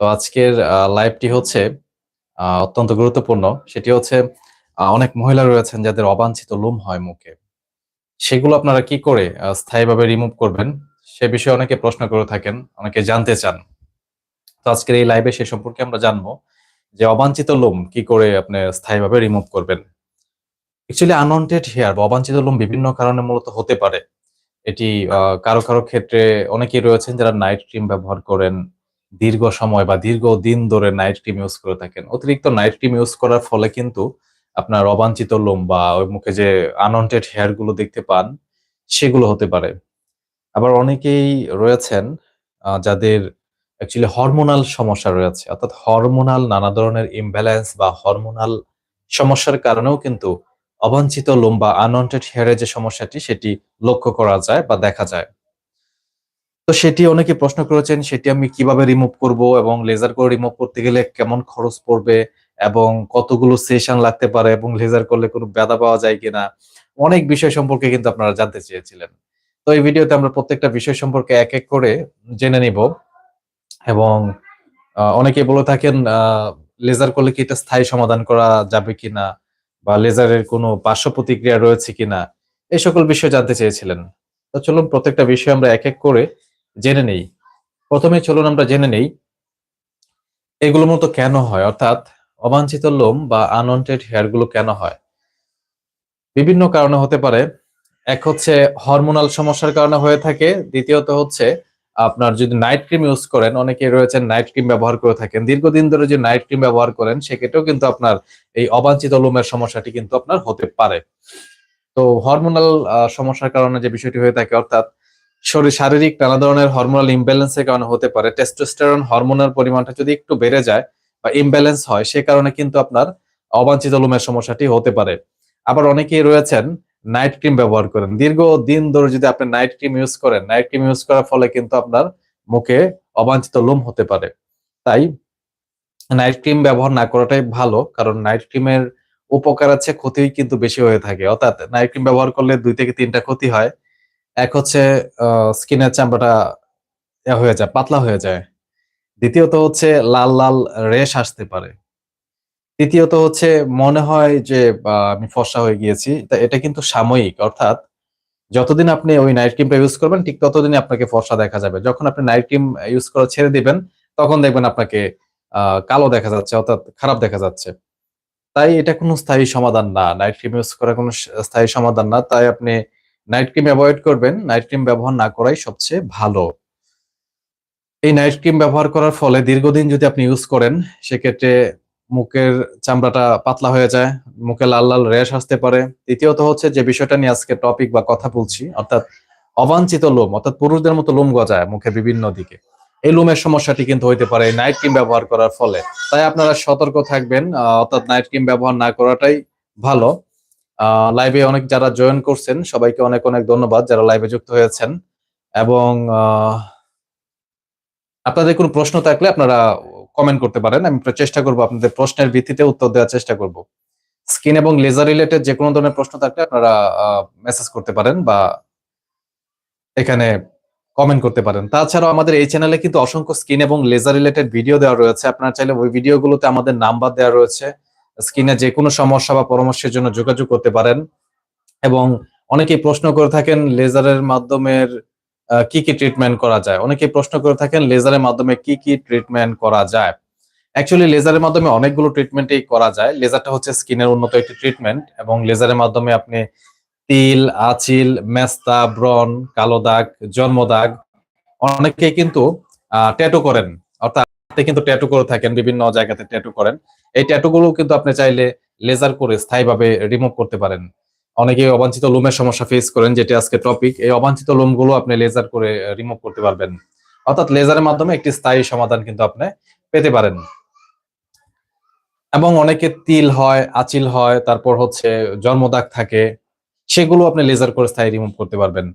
তো আজকের লাইভটি হচ্ছে অত্যন্ত গুরুত্বপূর্ণ। সেটি হচ্ছে অনেক মহিলা রয়েছেন যাদের অবাঞ্ছিত লোম হয় মুখে। সেগুলো আপনারা কি করে স্থায়ীভাবে রিমুভ করবেন? সে বিষয়ে অনেকে প্রশ্ন করে থাকেন, অনেকে জানতে চান। তো আজকের এই লাইভে সে সম্পর্কে আমরা জানব যে অবাঞ্ছিত লোম কি করে আপনি স্থায়ীভাবে রিমুভ করবেন। অ্যাকচুয়ালি আনওয়ান্টেড হেয়ার বা অবাঞ্ছিত লোম বিভিন্ন কারণে মূলত হতে পারে। এটি কারও কারও ক্ষেত্রে অনেকেই রয়েছেন যারা নাইট ক্রিম ব্যবহার করেন দীর্ঘ সময় বা দীর্ঘ দিন ধরে নাইট ক্রিম ইউজ করে থাকেন। অতিরিক্ত নাইট ক্রিম ইউজ করার ফলে কিন্তু আপনার অবাঞ্ছিত লোম বা ওই মুখে যে আনওয়ান্টেড হেয়ারগুলো দেখতে পান, সেগুলো হতে পারে। আবার অনেকেই রয়েছেন যাদের অ্যাকচুয়ালি হরমোনাল সমস্যা রয়েছে, অর্থাৎ হরমোনাল নানা ধরনের ইমব্যালেন্স বা হরমোনাল সমস্যার কারণেও কিন্তু অবাঞ্ছিত লোম বা আনওয়ান্টেড হেয়ারের যে সমস্যাটি, সেটি লক্ষ্য করা যায় বা দেখা যায়। তো সেটি অনেকে প্রশ্ন করেছেন, সেটি আমি কীভাবে রিমুভ করব এবং লেজার করে রিমুভ করতে গেলে কেমন খরচ পড়বে এবং কতগুলো সেশন লাগতে পারে এবং লেজার করলে কোনো ব্যথা পাওয়া যায় কিনা, অনেক বিষয় সম্পর্কে কিন্তু আপনারা জানতে চেয়েছিলেন। তো এই ভিডিওতে আমরা প্রত্যেকটা বিষয় সম্পর্কে এক এক করে জেনে নিব এবং অনেকে বলে থাকেন লেজার করলে কি এটা স্থায়ী সমাধান করা যাবে কিনা বা লেজারের কোনো পার্শ্ব প্রতিক্রিয়া রয়েছে কিনা, এই সকল বিষয় জানতে চেয়েছিলেন। তো চলুন প্রত্যেকটা বিষয় আমরা এক এক করে জেনে নেই। প্রথমে চলুন আমরা জেনে নেই এগুলো মতো কেন হয়? অর্থাৎ অবাঞ্ছিত লোম বা আনওয়ান্টেড হেয়ারগুলো কেন হয়? বিভিন্ন কারণে হতে পারে। এক হচ্ছে হরমোনাল সমস্যার কারণে হয়ে থাকে। দ্বিতীয়ত হচ্ছে আপনার যদি নাইট ক্রিম ইউজ করেন, অনেকে রয়েছেন নাইট ক্রিম ব্যবহার করে থাকেন। দীর্ঘদিন ধরে যে নাইট ক্রিম ব্যবহার করেন, সেক্ষেত্রেও কিন্তু আপনার এই অবাঞ্ছিত লোমের সমস্যাটি কিন্তু আপনার হতে পারে। তো হরমোনাল সমস্যার কারণে যে বিষয়টি হয়ে থাকে, অর্থাৎ শরীর, শারীরিক নানা ধরনের হরমোনাল ইমব্যালেন্সের কারণে হতে পারে। টেস্টোস্টেরন হরমোনের পরিমাণটা যদি একটু বেড়ে যায় বা ইমব্যালেন্স হয়, সে কারণে কিন্তু আপনার অবাঞ্ছিত লোমের সমস্যাটি হতে পারে। আবার অনেকেই রয়েছেন নাইট ক্রিম ব্যবহার করেন। দীর্ঘ দিন ধরে যদি আপনি নাইট ক্রিম ইউজ করেন নাইট ক্রিম ইউজ করার ফলে কিন্তু আপনার মুখে অবাঞ্ছিত লোম হতে পারে। তাই নাইট ক্রিম ব্যবহার না করাটাই ভালো, কারণ নাইট ক্রিমের উপকার আছে ক্ষতি কিন্তু বেশি হয়ে থাকে। অর্থাৎ নাইট ক্রিম ব্যবহার করলে দুই থেকে তিনটা ক্ষতি হয়। এক হচ্ছে স্কিনের চামড়াটা হয়ে যায়, পাতলা হয়ে যায়। দ্বিতীয়ত হচ্ছে, লাল লাল রেশ আসতে পারে। তৃতীয়ত হচ্ছে, মনে হয় যে আমি ফর্সা হয়ে গিয়েছি, তা এটা কিন্তু সাময়িক, অর্থাৎ যতদিন আপনি ওই নাইট ক্রিমটা ইউজ করবেন, ঠিক ততদিনই আপনাকে ফর্সা দেখা যাবে। যখন আপনি নাইট ক্রিম ইউজ করা ছেড়ে দিবেন, তখন দেখবেন আপনাকে কালো দেখা যাচ্ছে, অর্থাৎ খারাপ দেখা যাচ্ছে। তাই এটা কোনো স্থায়ী সমাধান না। নাইট ক্রিম ইউজ করা কোনো স্থায়ী সমাধান না। তাই আপনি নাইট ক্রিম অ্যাভয়েড করবেন। নাইট ক্রিম ব্যবহার না করাই সবচেয়ে ভালো। এই নাইট ক্রিম ব্যবহার করার ফলে দীর্ঘদিন যদি আপনি ইউজ করেন, সেক্ষেত্রে মুখের চামড়াটা পাতলা হয়ে যায়, মুখে লাল লাল র্যাশ আসতে পারে। দ্বিতীয়ত হচ্ছে যে বিষয়টা নিয়ে আজকে টপিক বা কথা বলছি, অর্থাৎ অবাঞ্ছিত লোম, অর্থাৎ পুরুষদের মতো লোম গজায় মুখে বিভিন্ন দিকে। এই লোমের সমস্যাটি কিন্তু হইতে পারে এই নাইট ক্রিম ব্যবহার করার ফলে। তাই আপনারা সতর্ক থাকবেন অর্থাৎ নাইট ক্রিম ব্যবহার না করাটাই ভালো। লাইভে অনেক যারা জয়েন করছেন, সবাইকে অনেক অনেক ধন্যবাদ যারা লাইভে যুক্ত হয়েছেন। এবং আপনাদের কোনো প্রশ্ন থাকলে আপনারা কমেন্ট করতে পারেন। আমি চেষ্টা করব আপনাদের প্রশ্নের ভিত্তিতে উত্তর দেওয়ার চেষ্টা করব। স্কিন এবং লেজার রিলেটেড যে কোনো ধরনের প্রশ্ন থাকলে আপনারা মেসেজ করতে পারেন বা এখানে কমেন্ট করতে পারেন। তাছাড়াও আমাদের এই চ্যানেলে কিন্তু অসংখ্য স্কিন এবং লেজার রিলেটেড ভিডিও দেওয়া রয়েছে। আপনারা চাইলে ওই ভিডিওগুলোতে আমাদের নাম্বার দেওয়া রয়েছে। স্কিনে যে কোনো সমস্যা বা পরামর্শের জন্য যোগাযোগ করতে পারেন। এবং অনেকেই প্রশ্ন করে থাকেন, লেজারের মাধ্যমে কি কি ট্রিটমেন্ট করা যায়? অনেকেই প্রশ্ন করে থাকেন, লেজারের মাধ্যমে কি কি ট্রিটমেন্ট করা যায়? অ্যাকচুয়ালি লেজারের মাধ্যমে অনেকগুলো ট্রিটমেন্টই করা যায়। লেজারটা হচ্ছে স্কিনের উন্নত একটি ট্রিটমেন্ট এবং লেজারের মাধ্যমে আপনি তিল, আচিল, মেস্তা ব্রন কালো দাগ, জন্ম দাগ অনেকেই কিন্তু ট্যাটু করেন। হাতে কিন্তু ট্যাটু করে থাকেন, বিভিন্ন জায়গাতে ট্যাটু করেন। এই ট্যাটু গুলো কিন্তু আপনি চাইলে লেজার করে স্থায়ীভাবে রিমুভ করতে পারেন। অনেকে অবাঞ্ছিত লোমের সমস্যা ফেস করেন, যেটি আজকে টপিক এই অবাঞ্ছিত লোমগুলো আপনি লেজার করে রিমুভ করতে পারবেন। অর্থাৎ লেজারের মাধ্যমে একটি স্থায়ী সমাধান কিন্তু আপনি পেতে পারেন। এবং অনেকে তিল হয়, আচিল হয়, তারপর হচ্ছে জন্মদাগ থাকে, সেগুলো আপনি লেজার করে স্থায়ী রিমুভ করতে পারবেন।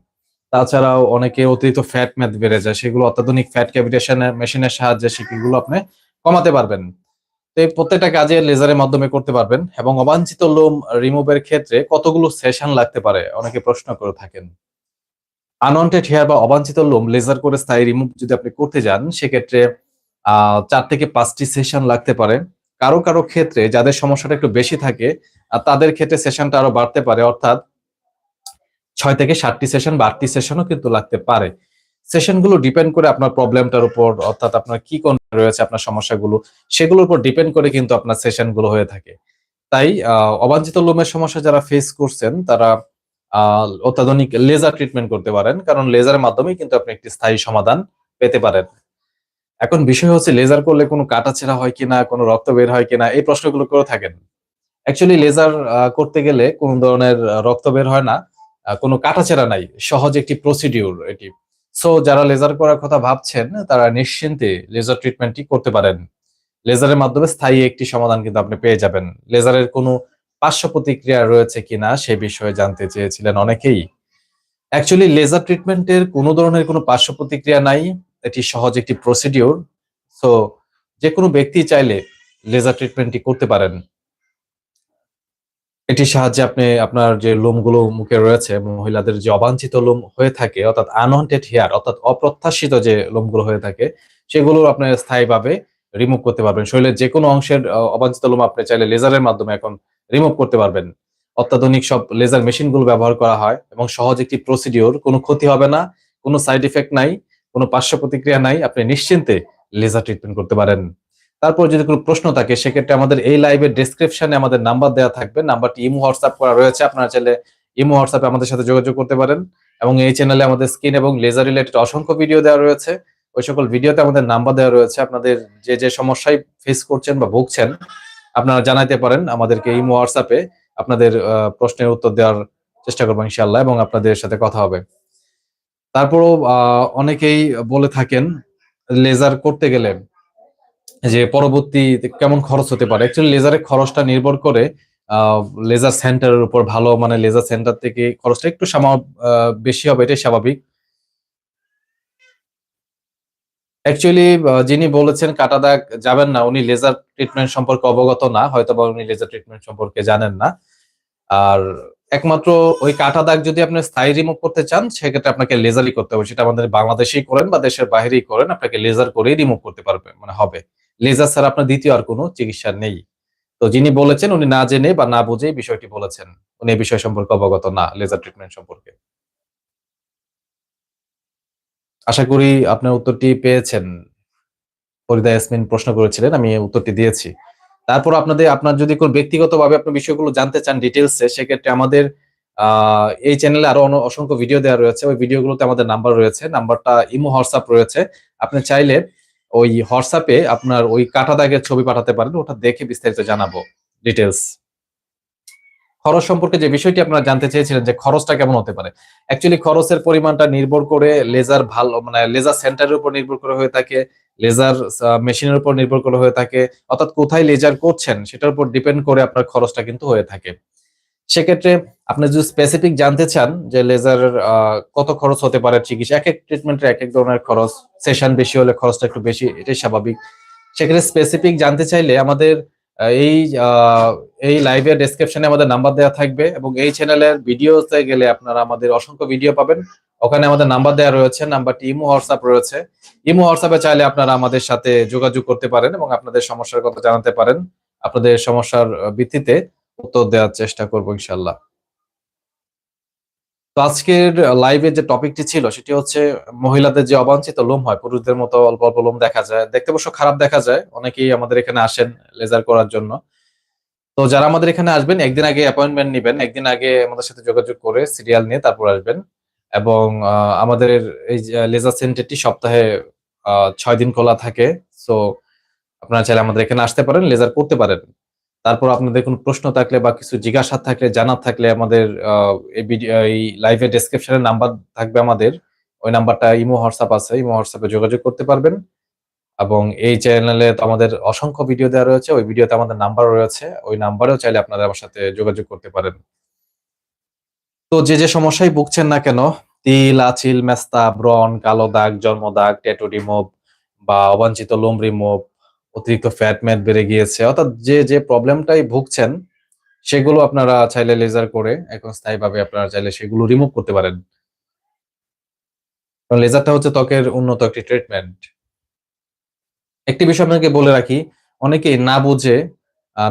তাছাড়াও অনেকে অতিরিক্ত ফ্যাট ম্যাথ বেড়ে যায়, সেগুলো অত্যাধুনিক ফ্যাট ক্যাভিটেশনের মেশিনের সাহায্যে সেগুলো আপনি কমাতে পারবেন। তো এই প্রত্যেকটা কাজে লেজারের মাধ্যমে করতে পারবেন এবং অবাঞ্ছিত লোম রিমুভের ক্ষেত্রে কতগুলো সেশন লাগতে পারে, অনেকে প্রশ্ন করে থাকেন। আনওয়ান্টেড হেয়ার বা অবাঞ্ছিত লোম লেজার করে স্থায়ী রিমুভ যদি আপনি করতে যান, সেক্ষেত্রে চার থেকে পাঁচটি সেশন লাগতে পারে। কারও কারও ক্ষেত্রে যাদের সমস্যাটা একটু বেশি থাকে তাদের ক্ষেত্রে সেশনটা আরও বাড়তে পারে, অর্থাৎ ছয় থেকে সাতটি সেশন বা আটটি সেশনও কিন্তু লাগতে পারে। সেশনগুলো ডিপেন্ড করে আপনার প্রবলেমটার উপর, অর্থাৎ আপনার কি কোন রয়েছে, আপনার সমস্যাগুলো, সেগুলোর উপর ডিপেন্ড করে কিন্তু আপনার সেশনগুলো হয়ে থাকে। তাই অবাঞ্ছিত লোমের সমস্যা যারা ফেস করছেন, তারা অত্যাধুনিক লেজার ট্রিটমেন্ট করতে পারেন, কারণ লেজারের মাধ্যমেই কিন্তু আপনি একটি স্থায়ী সমাধান পেতে পারেন। এখন বিষয় হচ্ছে লেজার করলে কোনো কাটাছেঁড়া হয় কিনা, কোনো রক্ত বের হয় কিনা, এই প্রশ্নগুলো করে থাকেন। অ্যাকচুয়ালি লেজার করতে গেলে কোনো ধরনের রক্ত বের হয় না। কোনো কাটাছেঁড়া নাই, সহজ একটি প্রসিডিউর এটি। সো যারা লেজার করার কথা ভাবছেন, তারা নিশ্চিন্তে লেজার ট্রিটমেন্টটি করতে পারেন। লেজারের মাধ্যমে স্থায়ী একটি সমাধান কিন্তু আপনি পেয়ে যাবেন। লেজারের কোনো পার্শ্ব প্রতিক্রিয়া রয়েছে কিনা, সে বিষয়ে জানতে চেয়েছিলেন অনেকেই। অ্যাকচুয়ালি লেজার ট্রিটমেন্টের কোনো ধরনের কোনো পার্শ্ব প্রতিক্রিয়া নাই, এটি সহজ একটি প্রসিডিউর সো যে কোনো ব্যক্তি চাইলে লেজার ট্রিটমেন্টটি করতে পারেন। এটির সাহায্যে আপনি আপনার যে লোমগুলো মুখে রয়েছে, মহিলাদের যে অবাঞ্ছিত লোম হয়ে থাকে, অর্থাৎ আনওয়ান্টেড হেয়ার অর্থাৎ অপ্রত্যাশিত যে লোমগুলো হয়ে থাকে, সেগুলো আপনি স্থায়ীভাবে রিমুভ করতে পারবেন। শরীরের যে কোনো অংশের অবাঞ্ছিত লোম আপনি চাইলে লেজারের মাধ্যমে এখন রিমুভ করতে পারবেন। অত্যাধুনিক সব লেজার মেশিনগুলো ব্যবহার করা হয় এবং সহজ একটি প্রসিডিওর কোনো ক্ষতি হবে না, কোনো সাইড ইফেক্ট নাই, কোনো পার্শ্ব প্রতিক্রিয়া নাই, আপনি নিশ্চিন্তে লেজার ট্রিটমেন্ট করতে পারেন। তারপর যদি কোনো প্রশ্ন থাকে, সেক্ষেত্রে আমাদের এই লাইভের ডেসক্রিপশনে আমাদের নাম্বার দেওয়া থাকবে। নাম্বারটি ইমো হোয়াটসঅ্যাপ করা রয়েছে। আপনারা চাইলে ইমো হোয়াটসঅ্যাপে আমাদের সাথে যোগাযোগ করতে পারেন এবং এই চ্যানেলে আমাদের স্কিন এবং লেজার রিলেটেড অসংখ্য ভিডিও দেওয়া রয়েছে। ওই সকল ভিডিওতে আমাদের নাম্বার দেওয়া রয়েছে। আপনাদের যে যে সমস্যায় ফেস করছেন বা ভুগছেন, আপনারা জানাইতে পারেন আমাদেরকে ইমো হোয়াটসঅ্যাপে। আপনাদের প্রশ্নের উত্তর দেওয়ার চেষ্টা করব ইনশাল্লাহ এবং আপনাদের সাথে কথা হবে। তারপরও অনেকেই বলে থাকেন লেজার করতে গেলে যে পরবর্তী কেমন খরচ হতে পারে? অ্যাকচুয়ালি লেজারের খরচটা নির্ভর করে লেজার সেন্টারের উপর ভালো মানে লেজার সেন্টার থেকে খরচটা একটু বেশি হবে, এটাই স্বাভাবিক। অ্যাকচুয়ালি যিনি বলেছেন কাটা দাগ যাবেন না, উনি লেজার ট্রিটমেন্ট সম্পর্কে অবগত না হয়তো বা উনি লেজার ট্রিটমেন্ট সম্পর্কে জানেন না। আর একমাত্র ওই কাটা দাগ যদি আপনি স্থায়ী রিমুভ করতে চান, সেক্ষেত্রে আপনাকে লেজারই করতে হবে। সেটা আমাদের বাংলাদেশেই করেন বা দেশের বাইরেই করেন, আপনাকে লেজার করেই রিমুভ করতে পারবে মানে হবে। লেজার ছাড়া আপনার দ্বিতীয় আর কোনো চিকিৎসা নেই। তো যিনি বলেছেন, উনি না জেনে বা না বুঝে বিষয়টি বলেছেন। উনি এই বিষয় সম্পর্কে অবগত না, লেজার ট্রিটমেন্ট সম্পর্কে। আশা করি আপনার উত্তরটি পেয়েছেন। ফরিদা ইয়াসমিন প্রশ্ন করেছিলেন, আমি উত্তরটি দিয়েছি। তারপর আপনাদের, আপনার যদি কোন ব্যক্তিগতভাবে আপনার বিষয়গুলো জানতে চান ডিটেলসে সেক্ষেত্রে আমাদের এই চ্যানেলে আরও অসংখ্য ভিডিও দেওয়া রয়েছে। ওই ভিডিওগুলোতে আমাদের নাম্বার রয়েছে। নাম্বারটা ইমো, হোয়াটসঅ্যাপ রয়েছে। আপনি চাইলে ওই হোয়াটসঅ্যাপে আপনার ওই কাটা দাগের ছবি পাঠাতে পারেন, ওটা দেখে বিস্তারিত জানাব ডিটেলস খরচ সম্পর্কে যে বিষয়টি আপনারা জানতে চেয়েছিলেন যে খরচটা কেমন হতে পারে অ্যাকচুয়ালি খরচের পরিমাণটা নির্ভর করে লেজার ভালো মানে লেজার সেন্টারের উপর নির্ভর করে হয়ে থাকে লেজার মেশিনের উপর নির্ভর করে হয়ে থাকে, অর্থাৎ কোথায় লেজার করছেন সেটার উপর ডিপেন্ড করে আপনার খরচটা কিন্তু হয়ে থাকে। সেক্ষেত্রে আপনি যদি স্পেসিফিক জানতে চান যে লেজারের কত খরচ হতে পারে চিকিৎসা, এক এক ট্রিটমেন্টের এক এক ধরনের খরচ সেশন বেশি হলে খরচটা একটু বেশি, এটাই স্বাভাবিক। সেক্ষেত্রে স্পেসিফিক জানতে চাইলে আমাদের এই এই লাইভের ডেসক্রিপশনে আমাদের নাম্বার দেওয়া থাকবে এবং এই চ্যানেলের ভিডিওতে গেলে আপনারা আমাদের অসংখ্য ভিডিও পাবেন। ওখানে আমাদের নাম্বার দেওয়া রয়েছে নাম্বারটি ইমো হোয়াটসঅ্যাপ রয়েছে। ইমো হোয়াটসঅ্যাপে চাইলে আপনারা আমাদের সাথে যোগাযোগ করতে পারেন এবং আপনাদের সমস্যার কথা জানাতে পারেন। আপনাদের সমস্যার ভিত্তিতে উত্তর দেওয়ার চেষ্টা করব ইনশাল্লাহ তো আজকের লাইভে যে টপিকটি ছিল, সেটি হচ্ছে মহিলাদের যে অবাঞ্ছিত লোম হয়, পুরুষদের মতো অল্প অল্প লোম দেখা যায়। দেখতে অবশ্য খারাপ দেখা যায়, অনেকেই আমাদের এখানে আসেন লেজার করার জন্য। তো যারা আমাদের এখানে আসবেন, একদিন আগে অ্যাপয়েন্টমেন্ট নেবেন, একদিন আগে আমাদের সাথে যোগাযোগ করে সিরিয়াল নিয়ে তারপর আসবেন। এবং আমাদের এই লেজার সেন্টারটি সপ্তাহে ছয় দিন খোলা থাকে। সো আপনারা চাইলে আমাদের এখানে আসতে পারেন লেজার করতে পারেন। তারপর আপনাদের কোনো প্রশ্ন থাকলে বা কিছু জিজ্ঞাসা থাকলে, জানার থাকলে আমাদের এই লাইভের ডেসক্রিপশনে নাম্বার থাকবে আমাদের। ওই নাম্বারটা ইমো, হোয়াটসঅ্যাপ আছে। ইমো, হোয়াটসঅ্যাপে যোগাযোগ করতে পারবেন। এবং এই চ্যানেলে তো আমাদের অসংখ্য ভিডিও দেওয়া রয়েছে। ওই ভিডিওতে আমাদের নাম্বার রয়েছে। ওই নাম্বারেও চাইলে আপনারা আমার সাথে যোগাযোগ করতে পারেন। তো যে যে সমস্যায় ভুগছেন না কেন? তিল, আচিল, মেস্তা, ব্রণ, কালো দাগ জন্ম দাগ ট্যাটু রিমুভ বা অবাঞ্ছিত লোম রিমুভ অতিরিক্ত ফ্যাট ম্যাট বেড়ে গিয়েছে। অর্থাৎ যে যে প্রবলেমটাই ভুগছেন, সেগুলো আপনারা চাইলে লেজার করে এখন স্থায়ীভাবে আপনারা চাইলে সেগুলো রিমুভ করতে পারেন। লেজারটা হচ্ছে ত্বকের উন্নত একটি ট্রিটমেন্ট একটি বিষয় আপনাকে বলে রাখি অনেকেই না বুঝে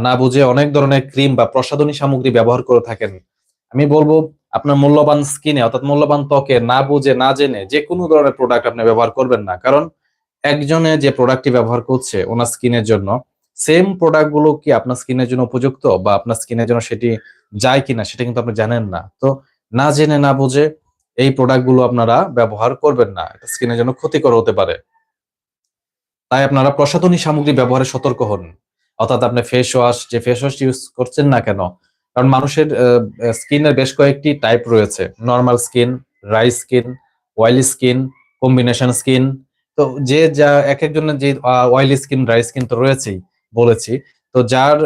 না বুঝে অনেক ধরনের ক্রিম বা প্রসাধনী সামগ্রী ব্যবহার করে থাকেন। আমি বলব, আপনার মূল্যবান স্কিনে অর্থাৎ মূল্যবান ত্বকে না বুঝে, না জেনে যে কোনো ধরনের প্রোডাক্ট আপনি ব্যবহার করবেন না। কারণ একজনে যে প্রোডাক্টটি ব্যবহার করছে ওনার স্কিনের জন্য সেম প্রোডাক্টগুলো কি আপনার স্কিনের জন্য উপযুক্ত বা আপনার স্কিনের জন্য সেটি যায় কিনা সেটা কিন্তু আপনি জানেন না। তো না জেনে না বুঝে এই প্রোডাক্টগুলো আপনারা ব্যবহার করবেন না, এটা স্কিনের জন্য ক্ষতিকর হতে পারে। তাই আপনারা প্রসাধনী সামগ্রী ব্যবহারে সতর্ক হন। অর্থাৎ আপনি ফেস ওয়াশ যে ফেস ওয়াশ ইউজ করছেন না কেন, কারণ মানুষের স্কিনের বেশ কয়েকটি টাইপ রয়েছে। Normal skin dry skin oily skin combination skin তো যে যা, এক একজনের যে অয়েলি স্কিন ড্রাই স্কিন তো রয়েছেই বলেছি। তো যার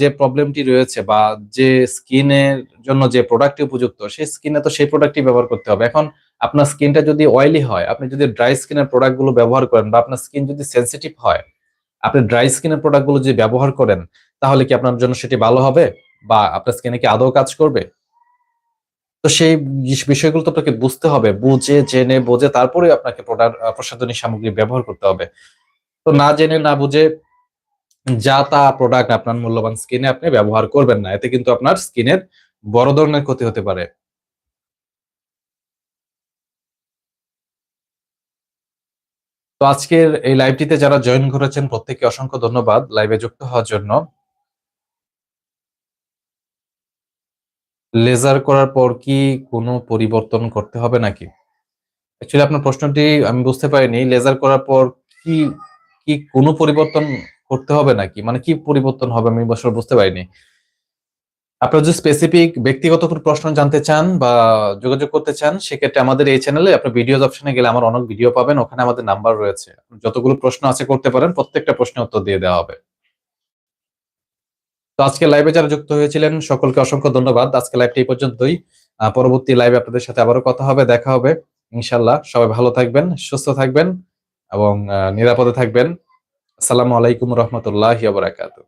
যে প্রবলেমটি রয়েছে বা যে স্কিনের জন্য যে প্রোডাক্টটি উপযুক্ত সেই স্কিনে তো সেই প্রোডাক্টটি ব্যবহার করতে হবে। এখন আপনার স্কিনটা যদি অয়েলি হয়, আপনি যদি ড্রাই স্কিনের প্রোডাক্টগুলো ব্যবহার করেন বা আপনার স্কিন যদি সেন্সিটিভ হয়, আপনি ড্রাই স্কিনের প্রোডাক্টগুলো যদি ব্যবহার করেন, তাহলে কি আপনার জন্য সেটি ভালো হবে? বা আপনার স্কিনে কি আদৌ কাজ করবে? তো সেই বিষয়গুলো তো আপনাকে বুঝতে হবে, বুঝে, জেনে, বুঝে তারপরে আপনাকে প্রোডাক্ট প্রসাধনী সামগ্রী ব্যবহার করতে হবে। তো না জেনে, না বুঝে যা তা প্রোডাক্ট আপনার মূল্যবান স্কিনে আপনি ব্যবহার করবেন না, এতে কিন্তু আপনার স্কিনের বড় ধরনের ক্ষতি হতে পারে। তো আজকের এই লাইভটিতে যারা জয়েন করেছেন, প্রত্যেককে অসংখ্য ধন্যবাদ। লাইভে যুক্ত হওয়ার জন্য। লেজার করার পর কি কোনো পরিবর্তন করতে হবে নাকি? অ্যাকচুয়ালি আপনার প্রশ্নটি আমি বুঝতে পারিনি। লেজার করার পর কি কি কোনো পরিবর্তন করতে হবে নাকি? মানে কি পরিবর্তন হবে আমি আসলে বুঝতে পারিনি। আপনারা যদি স্পেসিফিক ব্যক্তিগত কোনো প্রশ্ন জানতে চান বা যোগাযোগ করতে চান, সেক্ষেত্রে আমাদের এই চ্যানেলে আপনি ভিডিওজ অপশনে গেলে আমার অনেক ভিডিও পাবেন। ওখানে আমাদের নাম্বার রয়েছে। যতগুলো প্রশ্ন আছে করতে পারেন, প্রত্যেকটা প্রশ্নের উত্তর দিয়ে দেওয়া হবে। তো আজকে লাইভে যারা যুক্ত হয়েছিলেন, সকলকে অসংখ্য ধন্যবাদ। আজকে লাইভটি এই পর্যন্তই। পরবর্তী লাইভে আপনাদের সাথে আবারও কথা হবে, দেখা হবে ইনশাল্লাহ সবাই ভালো থাকবেন, সুস্থ থাকবেন এবং নিরাপদে থাকবেন। আসসালামু আলাইকুম রহমতুল্লাহ বারাকাতুহ।